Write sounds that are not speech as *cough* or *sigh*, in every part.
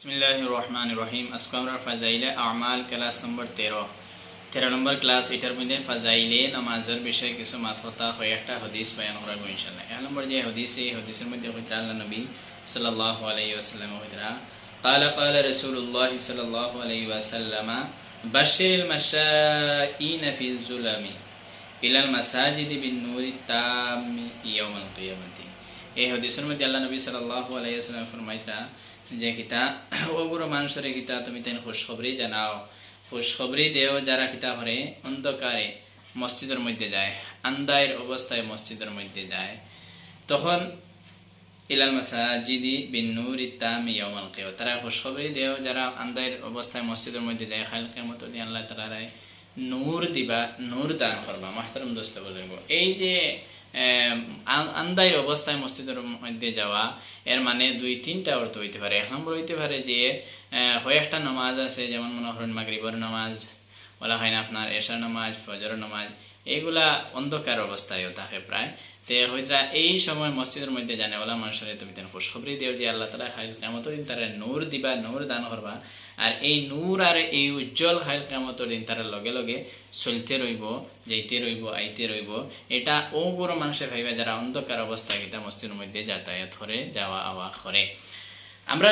বিসমিল্লাহ রহমান রহিম আজকে আমরা ফাজাইলে আমাল ক্লাস নম্বর তেরো তেরো নম্বর ক্লাস এটার মধ্যে ফাজাইলে নামাজের বিষয়ে কিছু মাথা হয়ে একটা হদিস বয়ান করাবো ইনশাল্লাহ এক নম্বর যে হদিস এই হদিসের মধ্যে হইতরা আল্লাহ নবী সাল্লাহ আলাই ওসাল্লাম হইতরা قال قال رسول الله صلى الله عليه وسلم بشر المشائين في الظلم إلى المساجد بالنور التام يوم القيامة এই হদিসের মধ্যে আল্লাহ নবী সাল্লাহ আলাইসাল্লাম ফরমাইতা যে কিতা, *coughs* ওগুলো মানুষের কিতা, তুমি তেন খুশখবরি জানাও। খুশখবরি দেও যারা কিতা করে অন্ধকারে মসজিদের মধ্যে যায় আন্দায়ের অবস্থায় মসজিদের মধ্যে যায়। তখন ইলাল মাসাজিদি বিন নূর ইত্তাম ইয়াউমাল কিয়ামah তারা খুশখবরি দেও যারা আন্দায়ের অবস্থায় মসজিদের মধ্যে যায় খাল কিয়ামত দিন আল্লাহ তাআলা নূর দিবা, নূর দান করবা, মাহতারম দোস্ত বলব এই যে আন্দায়ের অবস্থায় মসজিদের মধ্যে যাওয়া, এর মানে দুই, তিনটা অর্থ হইতে পারে। এক নম্বর হইতে পারে যে কয়েকটা নামাজ আছে, যেমন মনে করেন মাগরিবর নামাজ, বলা হয় না আপনার এশার নামাজ ফজর নামাজ এইগুলা অন্ধকার অবস্থায়ও থাকে প্রায়। তে হইতরা এই সময় মসজিদের মধ্যে জানে ওলা মানুষের তুমি তেন খুশখবরি দেও যে আল্লাহ তালা খাই কেমত দিন তারা নূর দিবা, নূর দান করবা। আর এই নূর আর এই উজ্জ্বল খাইল কেমত দিন তারা লগে লগে চলতে রইব, যাইতে রইব, আইতে রইব। এটা ও বড় মানুষের ভাইবা যারা অন্ধকার অবস্থা গীতা মসজিদের মধ্যে যাতায়াত করে, যাওয়া আওয়া করে। আমরা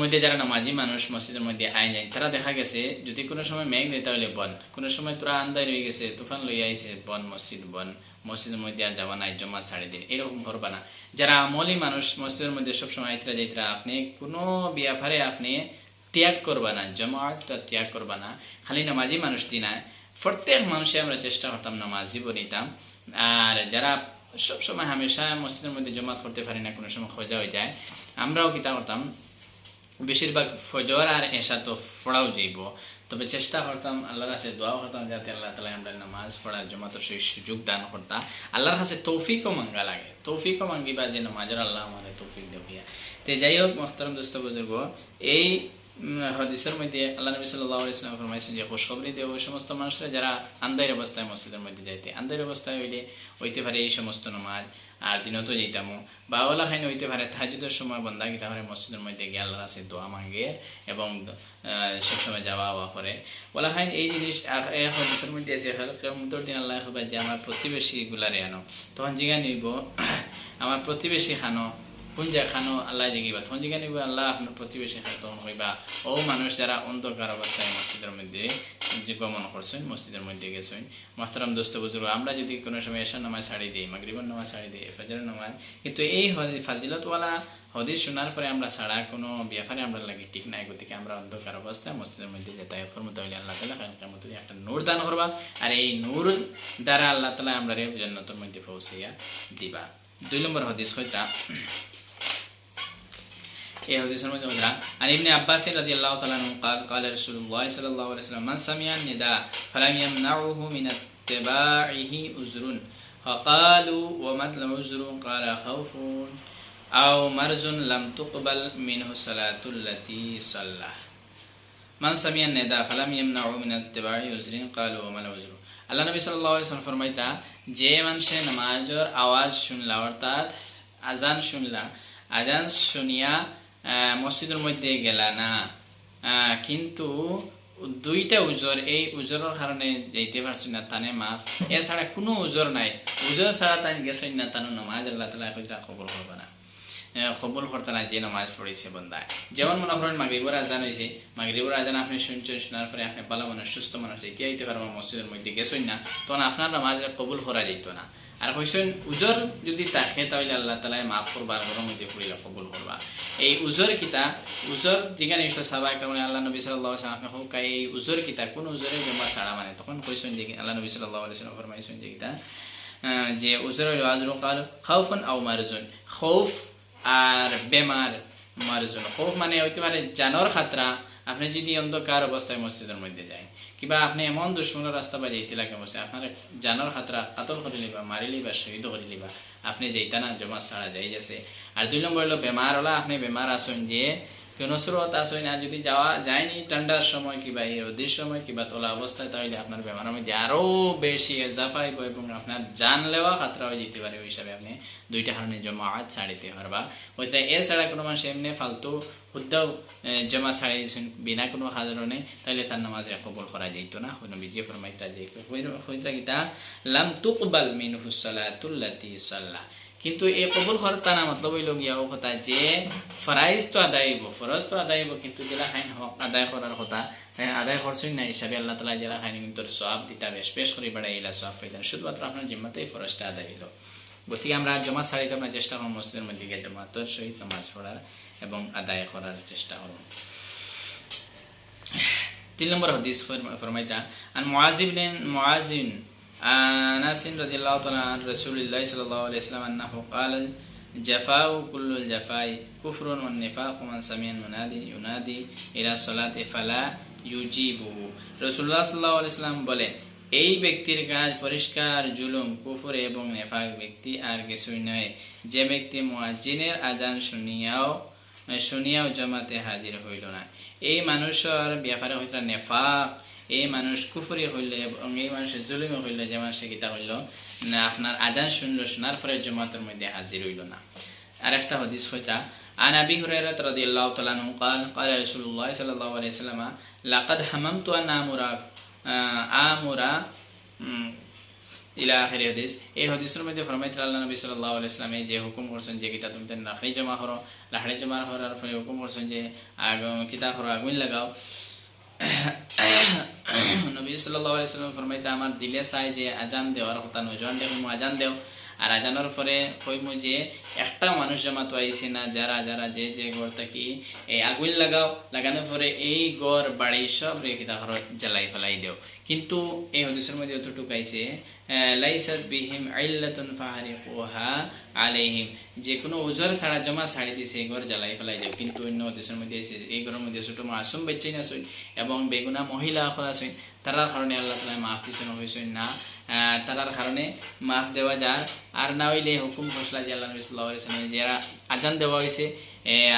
মধ্যে যারা নামাজি মানুষ মসজিদের মধ্যে আই যায় তারা দেখা গেছে, যদি কোনো সময় মেঘ দেয় তাহলে বন। কোনো সময় তোরা আন্দায় রয়ে গেছে, তুফান লই আইছে, বন, মসজিদ, বন। মসজিদের মধ্যে আর যাওয়া নাই জমা ছাড়ি দিন এরকম করবা না যারা আমলি মানুষ মসজিদের মধ্যে সবসময় আইতরা যাইতরা, আপনি কোনো বিয়াফারে আপনি ত্যাগ করবা না জমাতটা ত্যাগ করবা না, খালি নামাজি মানুষ দিনায় প্রত্যেক মানুষে আমরা চেষ্টা করতাম নামাজি বনিতাম। আর যারা সবসময় হামেশা মসজিদের মধ্যে জমাত করতে পারি না, কোনো সময় খোঁজা হয়ে যায়, আমরাও কিতা করতাম, বেশিরভাগ ফজর আর এসা তো পড়াও যাইব। তবে চেষ্টা করতাম, আল্লাহর কাছে দোয়াও করতাম যাতে আল্লাহ তালা আমরা নামাজ পড়ার জমাতো সেই সুযোগ দান করতাম আল্লাহর কাছে তৌফিকও মাঙ্গা লাগে, তৌফিকও মাঙ্গিবা যে নামাজের আল্লাহ আমার তৌফিক দেবিয়া তে যাই হোক, মোহতারম দোস্ত বুজুর্গ, এই হদিসের মধ্যে আল্লাহ নবী সাল্লাহ ইসলাম ফরমাইছেন যে, খুশখবরি দেব ওই সমস্ত মানুষরা যারা আন্দায়ের অবস্থায় মসজিদের মধ্যে যাইতে। আন্দায়ের অবস্থায় হইলে হইতে পারে এই সমস্ত নমাজ আর দিনতো যাইতামো। বা ওলা খাইন হইতে পারে তাহাজুদের সময় বন্ধা গীতা পারে মসজিদের মধ্যে গিয়ে আল্লাহর আছে দোয়া মাঙ্গে এবং সবসময় যাওয়া আওয়া করে। ওলা খাইন, এই জিনিস হদিসের মধ্যে আছে কেমতর দিন আল্লাহ হবে যে আমার প্রতিবেশী গুলারে আনো। তখন জিগা নিব আমার প্রতিবেশী খানো। কোন জায়গা খানো আল্লাহ জিগিবা তখন জিগা নিব আল্লাহ আপনার প্রতিবেশী খানো তখন হইবা ও মানুষ যারা অন্ধকার অবস্থায় মসজিদের মধ্যে গমন করছেন মসজিদের মধ্যে গেছেন মাহতারাম দোস্ত বুজুর্গ আমরা যদি কোনো সময় এসার নামাজ ছাড়ি দিই মাগরিবর নামাজ ছাড়ি দিই ফজরের নামাজ কিন্তু এই ফাজিলতওয়ালা হদিস শোনার পরে আমরা ছাড়া কোনো ব্যাপারে আমরা লাগে ঠিক নাই গতিকে আমরা অন্ধকার অবস্থায় মসজিদের মধ্যে যাতায়াত করব তাহলে আল্লাহ তালা কেমন একটা নূর দান করবা আর এই নূর দ্বারা আল্লাহ তালা আমরা জন্নতর মধ্যে পৌঁছাইয়া দিবা দুই নম্বর হদিস হইতা এই হাদিসের মধ্যে হযরা আন ইবনে আব্বাস রাদিয়াল্লাহু তাআলা আনহু قال قال رسول الله صلى الله عليه وسلم من سمع النداء فلم يمنعه من اتباعه عذر فقالوا وما العذر قال خوف أو مرز لم تقبل منه الصلاة التي صلى من سمع النداء فلم يمنعه من اتباع عذر قالوا وما العذر আল্লাহ নবী সাল্লাল্লাহু আলাইহি ওয়াসাল্লাম ফরমাইতা যে মানুষে নামাজের আওয়াজ শুনলা অর্থাৎ আজান শুনলা আজান শুনিয়া মসজিদের মধ্যে গেলা না। কিন্তু দুইটা উজর, এই উজরের কারণে যাইতে পারছি না তানে মাফ এছাড়া কোনো উজর নাই। উজর ছাড়া তাই গেছেন না তানো নমাজ, আল্লাহ তালা কইরা খবর করবে না। খবর করতে না যে নমাজ পড়েছে বন্দায় যেমন মনে করেন মাগরিবর আজান হয়েছে মাগরিবর আজান আপনি শুনছেন, শোনার পরে আপনি ভালো মানুষ, সুস্থ মানুষ যেতে আইতে পারবেন মসজিদের মধ্যে গেছেন না, তখন আপনার নামাজ কবুল করা যেত না। আর কইসেন, উজর যদি থাকে তাহলে আল্লাহ তালা মাফ করবা আর ঘরের মধ্যে ফুরিলা কবুল করবা। এই উজর কিতা, উজর যেখানে ইসলো সাবা মানে আল্লাহ নবী সাল্লাহ আপনি হোক, এই উজর কিতা, কোন উজরে জমা ছাড়া মানে তখন কইসেন যে আল্লাহ নবী সাল্লাহ আলিয়াল্লাম ফরমাইছেন যে কিতা যে উজর হইল আজর কাল খাউফন আও মারজুন। খৌফ আর বেমার মারজুন। খৌফ মানে হইতে পারে জানর খাতরা আপনি যদি অন্ধকার অবস্থায় মসজিদের মধ্যে যায় কিবা আপনি এমন দুশ্মনের রাস্তা বা যেতে লাগে মসজিদ, আপনার জানার খাতরা কাতল করে লিবা মারি লিবা শহীদ করে লিবা আপনি যেইতা না জমা ছাড়া যাই যাচ্ছে আর দুই নম্বর হলো বেমার হলা, আপনি বেমার আসুন যে কোনো স্রোত আসে না যদি যাওয়া যায়নি ঠান্ডার সময় কিংবা এই রোদের সময় কিংবা তোলা অবস্থায়, তাহলে আপনার বেমারের মধ্যে আরও বেশি এজাফাইব এবং আপনার জান লেওয়া খাতরা হয়ে যেতে পারে। ওই হিসাবে আপনি দুইটা কারণে জমাত ছাড়িতে পারবা। ওইটা এছাড়া কোনো মানুষ এমনি ফালতু হুদ্দাও জমা ছাড়িয়েছেন বিনা কোনো কারণে তাহলে তার নামাজে কবল করা যেত না। কোনো বিজয় ফরমাইতা যে হইতা গীতা লাম তুকবাল মিন হুসলাতুল্লাতি সাল্লাহ কিন্তু এই কবুল করার তানা মতলব হইল গিয়া কথা যে ফরাইজ তো আদায় হইব, ফরজ তো আদায় হইব, কিন্তু যেটা খাইন আদায় করার কথা তাই আদায় করছেন না হিসাবে আল্লাহ তালা যারা খাইন কিন্তু সব দিতা বেশ বেশ করে বেড়াইলা সব পাইতেন শুধুমাত্র আপনার জিম্মাতেই ফরজটা আদায় হইল। গতিকে আমরা জমা সারিতে আমরা চেষ্টা করব, মসজিদের মধ্যে গিয়ে জমাতর সহিত নামাজ পড়ার এবং আদায় করার চেষ্টা করব। তিন নম্বর হদিস ফরমাইতা, আন মুআজিবিন মুআজিন أنس رضي الله تعالى عن رسول الله صلى الله عليه وسلم أنه قال الجفاء كل الجفاء كفر والنفاق من سمع المنادي ينادي إلى الصلاة فلا يجيبه رسول الله صلى الله عليه وسلم বলেন এই ব্যক্তির কাজ পরিষ্কার জুলুম কুফর এবং নেফাক ব্যক্তি আর কিছুই নয় যে ব্যক্তি মুয়াজ্জিনের আজান শুনিয়াও শুনিয়াও জমাতে হাজির হইল না এই মানুষের ব্যাপারে হইতা নেফাক এই মানুষ কুফরি হইলে এবং এই মানুষের জুলুমি হইলে যে মানুষের গীতা হইল না আপনার আজান শুনলো শোনার পরে জমাতের মধ্যে হাজির হইল না আর একটা হদিস হইতা عن أبي هريرة رضي الله تعالى عنه قال قال رسول الله صلى الله عليه وسلم لقد هممت أن آمر آمر ইলা আখের হাদিস এই হাদিসের মধ্যে ফরমাইত আল্লাহ নবী সাল্লাল্লাহু আলাইহি সাল্লামে যে হুকুম করছেন যে কিতা তুমি লাকড়ি জমা করো লাকড়ি জমা করার ফলে হুকুম করছেন যে আগ কিতা করো আগুন লাগাও *coughs* নবী সাল্লাহ আলাইসাল্লাম ফরমাইতে আমার দিলে চাই যে আজান দেওয়ার কথা নজন দেখুন আজান দেও আর আজানোর পরে কইমু যে একটা মানুষ জমাতো আইছে না, যারা যারা, যে যে ঘর থাকি এই আগুন লাগাও, লাগানোর পরে এই গড় বাড়ি সব রেখে তাহর জ্বালাই ফেলাই দেও। কিন্তু এই হদিসের মধ্যে অতটুকু আইছে লাইসাত বিহিম আইল্লাতুন ফাহারিকুহা আলাইহিম। যে কোনো ওজর ছাড়া জমা ছাড়ি দিছে এই ঘর জ্বালাই ফেলাই দেও। কিন্তু অন্য দেশের মধ্যে এই ঘরের মধ্যে ছোট মাসুম বেচাই না সইন এবং বেগুনা মহিলা সইন তারার কারণে আল্লাহ তালা মাফ দিছেন হয়েছেন না। তারার কারণে মাফ দেওয়া যার আর না হইলে হুকুম ফসলা যে আল্লাহ নবী সাল্লাহ যারা আজান দেওয়া হয়েছে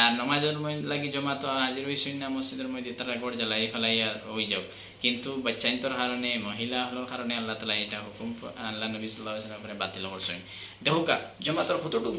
আর নমাজের লাগি জমা তো হাজির হয়েছেন না মসজিদের মধ্যে, তারা গড় জ্বালাই ফেলাইয়া হয়ে যাও। কিন্তু বাচ্চাইন্তর কারণে মহিলা হলোর কারণে আল্লাহ তালা এটা হুকুম আল্লাহ নবী সাল্লাহ করে বাতিল করছেন দেখুকা জমাতর কতটুক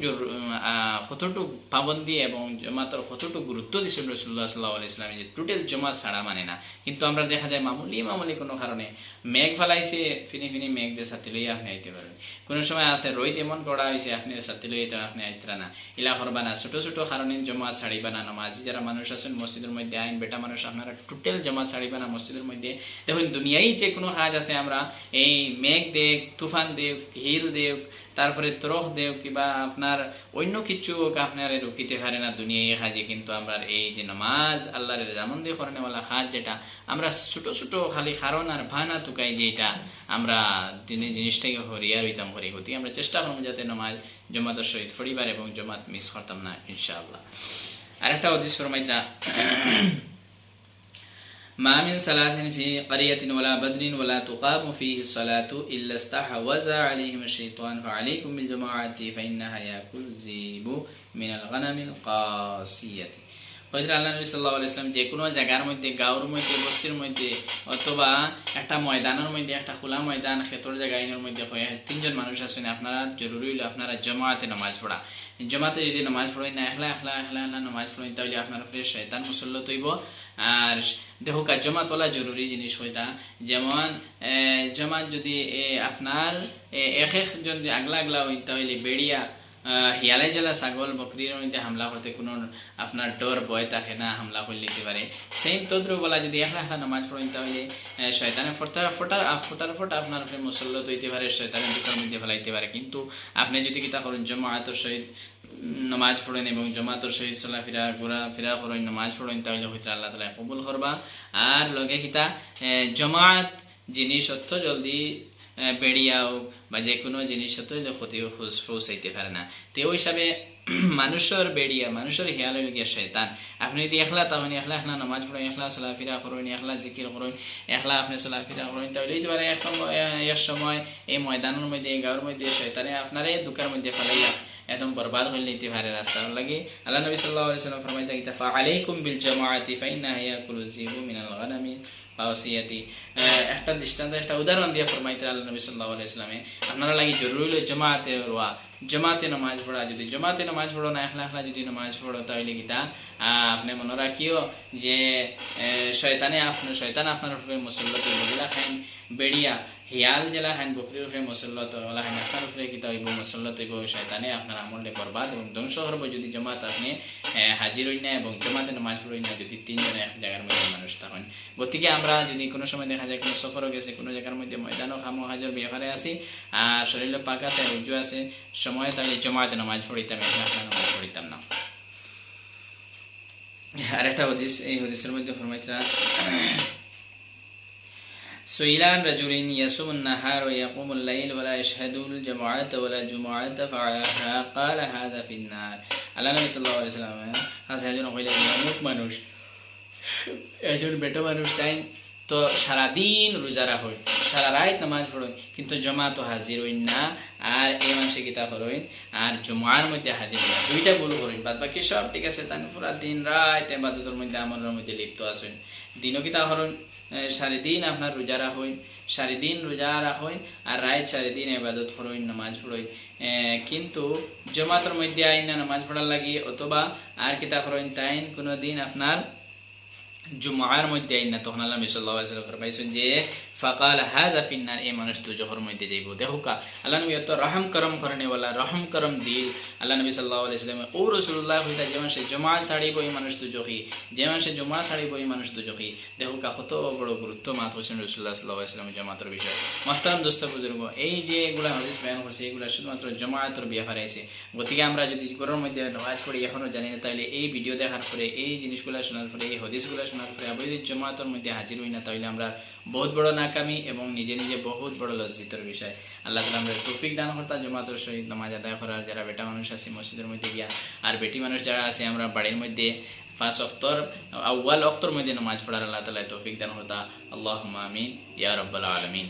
কতটুক পাবন্দি এবং জমাতর কতটুক গুরুত্ব দিছিল রসুল্লাহ সাল্লাহ ইসলামে যে টোটাল জমাত ছাড়া মানে না। কিন্তু আমরা দেখা যায় মামুলি মামুলি কোনো কারণে মেঘ ফেলাইছে, ফিনি ফিনি মেঘ দিয়ে সাথে লইয়া আপনি আইতে পারেন। কোনো সময় আছে রোহিত এমন করা হয়েছে আপনি সাথে লইতে আপনি আইতরা না। ইলা করবা না, ছোটো ছোটো কারণে জমা ছাড়িবা না, নমাজি যারা মানুষ আছেন মসজিদের মধ্যে আইন বেটা মানুষ, আপনারা টোটাল জমা ছাড়িবা না মসজিদের মধ্যে দেখুন, দুনিয়ায় যে কোনো কাজ আছে আমরা, এই মেঘ দেখ, তুফান দেখ, হিল দেখ, তারপরে তরখ দেও কিবা আপনার অন্য কিছু আপনার রুকিতে পারে না দুনিয়ায় কাজে। কিন্তু আমরা এই যে নামাজ, আল্লাহর জামন দিয়ে করেনেওয়ালা কাজ যেটা, আমরা ছোটো ছোটো খালি কারণ আর ভানা তুকাই যে এটা, আমরা দিনে জিনিসটাকে হরিয়া রইতাম, হরি গতি। আমরা চেষ্টা করব যাতে নামাজ, জমাতের সহিত পরিবার এবং জমাত মিস করতাম না, ইনশাআল্লাহ। আরেকটা অদিস ফরমাইতরা ما من صلاة في قرية ولا بدر ولا تقام فيه الصلاة إلا استحوذ عليهم الشيطان فعليكم بالجماعة فإنها يأكل الذئب من الغنم القاسية. হয়তো আল্লাহ নবী সাল্লাহ ইসলাম যে কোনো জায়গার মধ্যে, গাঁওর মধ্যে, বস্তির মধ্যে অথবা একটা ময়দানের মধ্যে, একটা খোলা ময়দান ক্ষেতর জায়গা আইনের মধ্যে হয়ে তিনজন মানুষ আছেন, আপনারা জরুরি হইল আপনারা জমাতে নামাজ পড়া। জমাতে যদি নামাজ পড়েন, না একলা একলা একলা একলা নামাজ পড়েন, তাহলে আপনারা ফ্রেশ শয়তান মুসল্লত হইব। আর দেখো জমা তোলা জরুরি জিনিস হইতা। যেমন জমা যদি আপনার এক একজন আগলা আগলা হইতে হইলে বেড়িয়া হিয়ালাই জেলা ছাগল বকরির মধ্যে হামলা করতে কোনো আপনার ডর ভয় থাকে না হামলা করে নিতে পারে সেম তদ্র বলা যদি একলা একলা নামাজ পড়েন তাহলে শয়তানে ফোটার ফোটার ফোটার ফোটা আপনার আপনি মুসল্লত হইতে পারে শয়তানের দুঃখের মধ্যে ফেলাইতে পারে কিন্তু আপনি যদি কিতা করেন জমায়াতর সহিত নমাজ পড়েন এবং জমাতর সহিত চলাফেরা ঘোরা ফেরা করেন নমাজ পড়েন তাহলে হয়তো আল্লাহ তালা কবুল করবা আর লগে কিতা জমাত জিনিস অর্থ জলদি বেড়িয়া হোক বা যে কোনো জিনিস অত ক্ষতি পৌঁছাইতে পারে না। তে ওই হিসাবে *clears throat* মানুষের বেড়িয়া, মানুষের হিয়াল গিয়া শৈতান আপনি যদি একলা, তাহলে একলা একলা নামাজ পড়েন, একলা চলাফেরা করেন একলা জিকির করেন, একলা আপনি চলাফেরা করেন তাহলে হইতে পারে এক সময় এই ময়দানের মধ্যে, এই গাঁর মধ্যে শৈতানে আপনারে দুঃখের মধ্যে ফেলাইয়া একদম বরবাদ হইলে নিতে পারে রাস্তা লাগে। আল্লাহ নবী সাল্লাল্লাহু আলাইহি সাল্লাম ফরমাইতে আলাইকুম বিল জামাআতি ফা ইন্না ইয়াকুলু যিবু মিনাল গানামি। ওসিয়াতি একটা দৃষ্টান্ত একটা উদাহরণ দিয়ে ফরমাইতে আল্লাহ নবী সাল্লাল্লাহু আলাইহি সাল্লামে আপনারা লাগি জরুরি জামাতে রোয়া জমাতে নামাজ পড়া যদি জমাতে নামাজ পড়ো না একলা একলা যদি নামাজ পড়ো তাহলে গীতা আপনি মনে রাখিও যে শয়তানে আপনার শয়তান আপনার মুসল্লত বেড়িয়া হিয়াল জেলা খাইন বকরির উপরে মুসল্লত ওলা খাইন আপনার উপরে গীতা হইব মুসল্লত হইব, শয়তানে আপনার আমলে বরবাদ এবং ধ্বংস করব যদি জমাত আপনি হাজির হই না এবং জমাতে নামাজ পড়ই না, যদি তিনজন এক জায়গার মধ্যে মানুষ থাকেন গতিকে আমরা যদি কোনো সময় দেখা যায়, কোনো সফরও গেছে, কোনো জায়গার মধ্যে ময়দানও খামো হাজার ব্যাপারে আছি, আর শরীরে পাক আছে রুজু আছে, সময় তাহলে জমাতে নামাজ পড়িতাম একলা একলা নামাজ পড়িতাম না। আর একটা হদিস এই হদিসের মধ্যে ফরমাইতরা سئلان رجل يصوم النهار ويقوم الليل ولا يشهد الجماعة ولا جمعة قال هذا في النار আল্লাহ নবী সাল্লাল্লাহু আলাইহি সাল্লাম হাসে একজন কইলেন অমুক মানুষ একজন বেটা মানুষ চাই তো সারাদিন রোজা রাখই সারা রাত নামাজ পড়ই কিন্তু জমা তো হাজির হইন না, আর এই মানুষে গীতা করইন আর জমার মধ্যে হাজির হইন দুইটা ভুল করইন বাদ বাকি সব ঠিক আছে তান পুরা দিন রাত এবাদতের মধ্যে আমলের মধ্যে লিপ্ত আসুন দিনও গীতা করইন সারিদিন আপনার রোজা রাখইন সারিদিন রোজা রাখইন আর রাত সারিদিন এবাদত করইন নামাজ পড়ইন কিন্তু জমাতের মধ্যে আইন না নামাজ পড়ার লাগি, অথবা আর কিতা করইন তাইন কোনো দিন আপনার জুমার মধ্যে আইন না তখন আল্লাহ মিসাল্লাহ ফরমাইছেন যে ফাকাল হাজা ফিন্নার এই মানুষ তো জহর মধ্যে যাইব। দেখো কা, আল্লাহ নবী এত রহম করম করনেওয়ালা রহম করম দিল। আল্লাহ নবী সাল্লাহ আলাইসলাম ও রসুল্লাহ হইতা যেমন সে জমা ছাড়িব, এই মানুষ দুজখি যেমন সে জমা ছাড়িব, এই মানুষ দুজখি দেখো কা, কত বড় গুরুত্ব মাত হোসেন রসুল্লাহ সাল্লাহ ইসলামের জমাতর বিষয়। মহতারাম দোস্ত বুজুর্গ, এই যে এগুলা হদিস বয়ান করছে, এগুলা শুধুমাত্র জমায়েতর ব্যাপারে আছে। গতিকে আমরা যদি গরমের মধ্যে নামাজ পড়ি এখনও জানি না, তাহলে এই ভিডিও দেখার পরে, এই জিনিসগুলো শোনার পরে, এই হদিসগুলো শোনার পরে আবার যদি জমাতের মধ্যে হাজির হই না, তাহলে আমরা বহুত বড় নাকামি এবং নিজে নিজে বহুত বড় লজ্জিতর বিষয়। আল্লাহ তালা আমরা তৌফিক দান হর্তা জমাতর সহিত নামাজ আদায় করার, যারা বেটা মানুষ আছে, মসজিদের মধ্যে গিয়া, আর বেটি মানুষ যারা আছে, আমরা বাড়ির মধ্যে পাঁচ অক্তর আউ্বাল অক্তর মধ্যে নামাজ পড়ার আল্লাহ তালা তৌফিক দান করতা। আল্লাহ আমিন, ইয়া রব্বাল আলমিন।